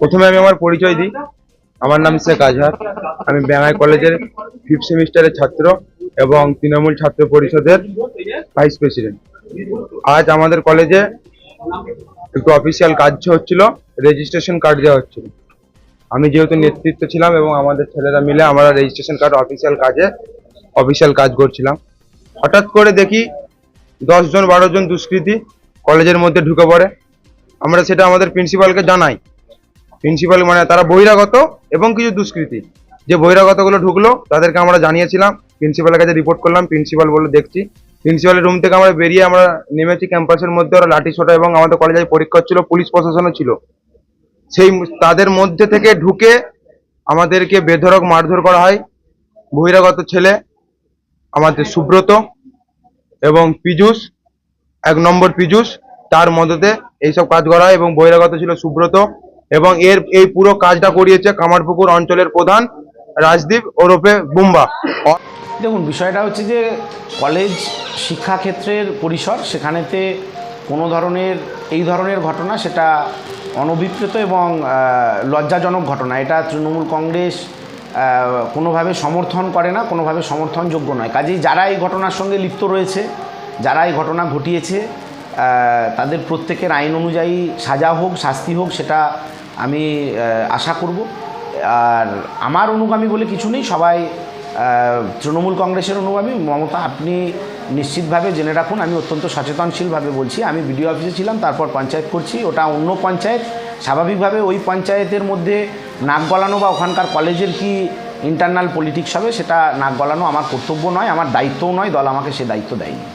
প্রথমে আমি আমার পরিচয় দিই। আমার নাম শেখ আজহার। আমি ব্যাঙ্গাই কলেজের ফিফথ সেমিস্টারের ছাত্র এবং তৃণমূল ছাত্র পরিষদের ভাইস প্রেসিডেন্ট আজ আমাদের কলেজে একটু অফিসিয়াল কাজ হচ্ছিল রেজিস্ট্রেশন কার্ড দেওয়া হচ্ছিল। আমি যেহেতু নেতৃত্ব ছিলাম এবং আমাদের ছেলেরা মিলে আমরা রেজিস্ট্রেশন কার্ড অফিসিয়াল কাজে অফিসিয়াল কাজ করছিলাম। হঠাৎ করে দেখি দশজন বারো জন দুষ্কৃতী কলেজের মধ্যে ঢুকে পড়ে। আমরা সেটা আমাদের প্রিন্সিপালকে জানাই। প্রিন্সিপাল মানে তারা বহিরাগত এবং কিছু দুষ্কৃতী। যে বহিরাগতগুলো ঢুকলো, তাদেরকে আমরা জানিয়েছিলাম। প্রিন্সিপালের কাছে রিপোর্ট করলাম প্রিন্সিপাল বলে দেখছি। প্রিন্সিপালের রুম থেকে আমরা বেরিয়ে আমরা নেমেছি ক্যাম্পাসের মধ্যে। ওরা লাঠি ছোটা এবং আমাদের কলেজে পরীক্ষা ছিল পুলিশ প্রশাসনও ছিল। সেই তাদের মধ্যে থেকে ঢুকে আমাদেরকে বেধরক মারধর করা হয়। বহিরাগত ছেলে, আমাদের সুব্রত এবং পীযুষ, এক নম্বর পীযুষ, তার মদতে এইসব কাজ করা হয় এবং বহিরাগত ছিল সুব্রত এবং এর এই পুরো কাজটা করিয়েছে কামারপুকুর অঞ্চলের প্রধান রাজদীপ ওরফে বুম্বা। দেখুন, বিষয়টা হচ্ছে যে কলেজ শিক্ষাক্ষেত্রের পরিসর, সেখানেতে কোনো ধরনের, এই ধরনের ঘটনা সেটা অনভিপ্রেত এবং লজ্জাজনক ঘটনা। এটা তৃণমূল কংগ্রেস কোনোভাবে সমর্থন করে না, কোনোভাবে সমর্থনযোগ্য নয়। কাজেই যারা এই ঘটনার সঙ্গে লিপ্ত রয়েছে, যারা এই ঘটনা ঘটিয়েছে তাদের প্রত্যেকের আইন অনুযায়ী সাজা হোক, শাস্তি হোক, সেটা আমি আশা করব। আর আমার অনুগামী বলে কিছু নেই, সবাই তৃণমূল কংগ্রেসের অনুগামী। মমতা, আপনি নিশ্চিতভাবে জেনে রাখুন, আমি অত্যন্ত সচেতনশীলভাবে বলছি। আমি বিডিও অফিসে ছিলাম, তারপর পঞ্চায়েত করছি। ওটা অন্য পঞ্চায়েত। স্বাভাবিকভাবে ওই পঞ্চায়েতের মধ্যে নাক গলানো বা ওখানকার কলেজের কি ইন্টারনাল পলিটিক্স হবে, সেটা নাক গলানো আমার কর্তব্য নয়, আমার দায়িত্বও নয়, দল আমাকে সে দায়িত্ব দেয়নি।